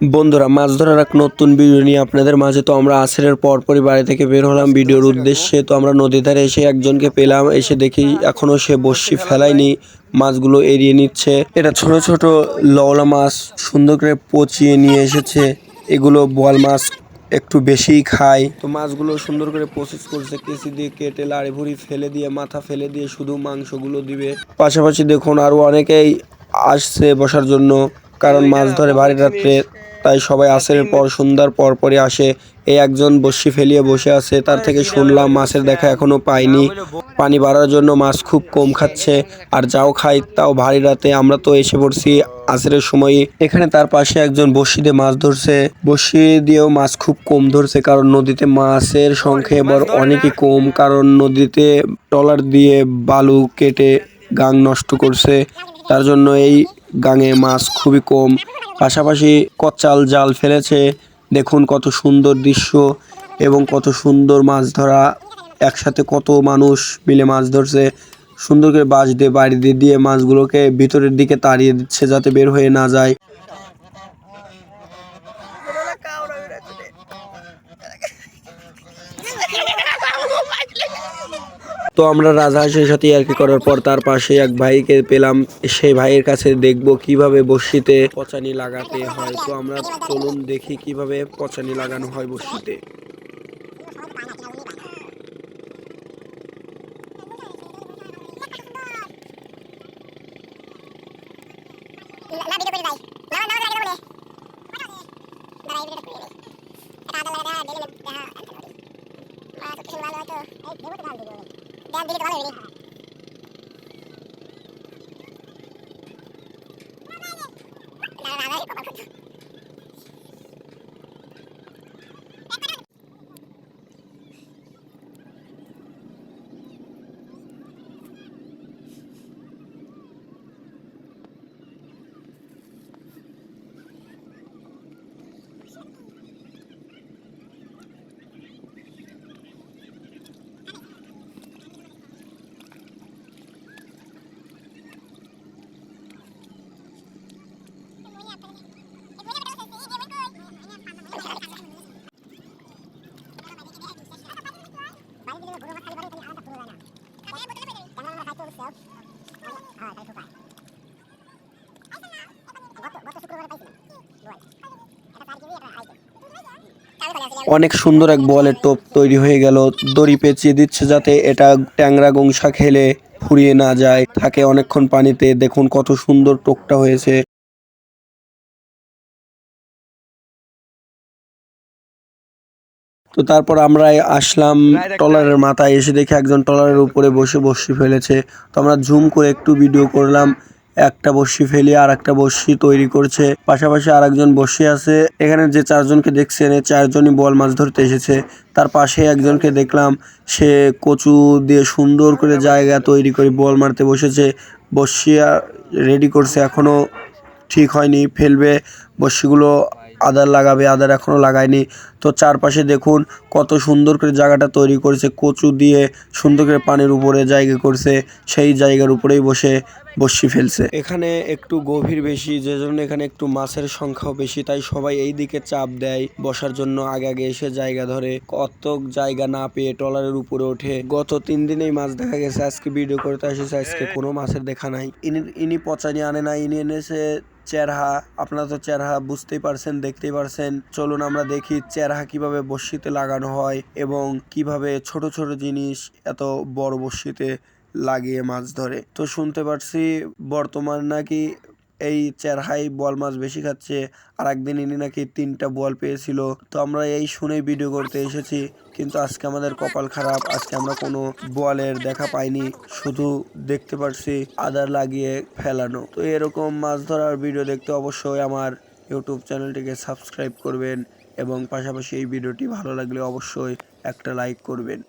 বন্ধুরা, মাছ ধরার এক নতুন ভিডিও নিয়ে আপনাদের মাঝে। তো আমরা আসরের পরপরই বাড়ি থেকে বের হলাম ভিডিওর উদ্দেশ্যে। তো আমরা নদী ধারে এসে একজনকে পেলাম, এসে দেখি এখনও সে বসি ফেলায়নি, মাছগুলো এড়িয়ে নিচ্ছে। এটা ছোট ছোট লওলা মাছ, সুন্দর করে পচিয়ে নিয়ে এসেছে। এগুলো বোয়াল মাছ, একটু বেশিই খায়। তো মাছগুলো সুন্দর করে প্রসেস করছে কেসি দিয়ে কেটে লাড়ি ভুড়ি ফেলে দিয়ে, মাথা ফেলে দিয়ে শুধু মাংসগুলো দিবে। পাশাপাশি দেখুন আরও অনেকেই আসছে বসার জন্য, কারণ মাছ ধরে ভারী রাত্রে তাই সবাই আসের পর, সন্ধ্যার পর পরে আসে। এই একজন বসি ফেলিয়ে বসে আছে, তার থেকে শুনলাম মাছের দেখা এখনও পাইনি। পানি বাড়ার জন্য মাছ খুব কম খাচ্ছে। আর যাও খাই, তাও ভারী রাতে। আমরা তো এসে পড়ছি আসরের সময়। এখানে তার পাশে একজন বসি দিয়ে মাছ ধরছে। বসি দিয়েও মাছ খুব কম ধরছে, কারণ নদীতে মাছের সংখ্যা এবার অনেকই কম, কারণ নদীতে ট্রলার দিয়ে বালু কেটে গাং নষ্ট করছে। তার জন্য এই গাঙে মাছ খুবই কম। পাশাপাশি কচ্চাল জাল ফেলেছে। দেখুন কত সুন্দর দৃশ্য এবং কত সুন্দর মাছ ধরা। একসাথে কত মানুষ মিলে মাছ ধরছে। সুন্দর করে বাঁশ দিয়ে, বাড়ি দিয়ে দিয়ে মাছগুলোকে ভিতরের দিকে তাড়িয়ে দিচ্ছে যাতে বের হয়ে না যায়। তো আমরা রাজহাঁসের সাথে আর কি করার পর তার পাশে এক ভাইকে পেলাম। সেই ভাইয়ের কাছে দেখব কীভাবে বড়শিতে পচানি লাগাতে হয়। তো আমরা চলুন দেখি কীভাবে পচানি লাগানো হয় বড়শিতে না ভিডিও করে যাই না না না বলে দাঁড়াই ভিডিও করে দেই এটা আদা লাগা দিলে হ্যাঁ মা তো ভালো দাম দিলে তো ভালো না না না কপাল অনেক সুন্দর এক বলের টোপ তৈরি হয়ে গেল। দড়ি পেঁচিয়ে দিচ্ছে যাতে এটা ট্যাংরা গংসা খেলে ফুরিয়ে না যায়। থাকে অনেকক্ষণ পানিতে। দেখুন কত সুন্দর টোকটা হয়েছে। তো তারপর আমরা আসলাম ট্রলারের মাথায়। এসে দেখি একজন ট্রলারের উপরে বসে বসে ফেলেছে। তো আমরা জুম করে একটু ভিডিও করলাম। একটা বসি ফেলে আর একটা বসি তৈরি করছে। পাশাপাশি আর একজন বসে আছে। এখানে যে চারজনকে দেখছেন, এই চারজনই বল মাছ ধরতে এসেছে। তার পাশে একজনকে দেখলাম, সে কচু দিয়ে সুন্দর করে জায়গা তৈরি করে বল মারতে বসেছে। বসিয়া রেডি করছে, এখনও ঠিক হয়নি, ফেলবে। বসিগুলো আদার লাগাবে, আদার এখনও লাগায়নি। তো চারপাশে দেখুন কত সুন্দর করে জায়গাটা তৈরি করেছে, কচু দিয়ে সুন্দর করে পানির উপরে জায়গা করছে, সেই জায়গার উপরেই বসে, বসি ফেলছে। এখানে একটু গভীর বেশি, যে জন্য এখানে একটু মাছের সংখ্যাও বেশি, তাই সবাই এই দিকে চাপ দেয়, বসার জন্য আগে আগে এসে জায়গা ধরে। কত জায়গা না পেয়ে ট্রলারের উপরে ওঠে। গত তিন দিনেই মাছ দেখা গেছে, আজকে ভিডিও করতে এসেছে আজকে কোনো মাছের দেখা নাই। ইনি ইনি পচানি আনে না ইনি এনেছে চেরহা, আপনারা তো চেরহা বুঝতেই পারছেন, দেখতেই পারছেন। চলুন আমরা দেখি চেরহা কীভাবে বড়শিতে লাগানো হয় এবং কীভাবে ছোট ছোট জিনিস এত বড় বড়শিতে লাগিয়ে মাছ ধরে। তো শুনতে পারছি বর্তমান নাকি এই চেরহাই বল মাছ বেশি খাচ্ছে। আর একদিন ইনি নাকি তিনটা বল পেয়েছিল। তো আমরা এই শুনেই ভিডিও করতে এসেছি, কিন্তু আজকে আমাদের কপাল খারাপ। আজকে আমরা কোনো বলের দেখা পাইনি, শুধু দেখতে পারছি আদার লাগিয়ে ফেলানো। তো এরকম মাছ ধরার ভিডিও দেখতে অবশ্যই আমার ইউটিউব চ্যানেলটিকে সাবস্ক্রাইব করবেন এবং পাশাপাশি এই ভিডিওটি ভালো লাগলে অবশ্যই একটা লাইক করবেন।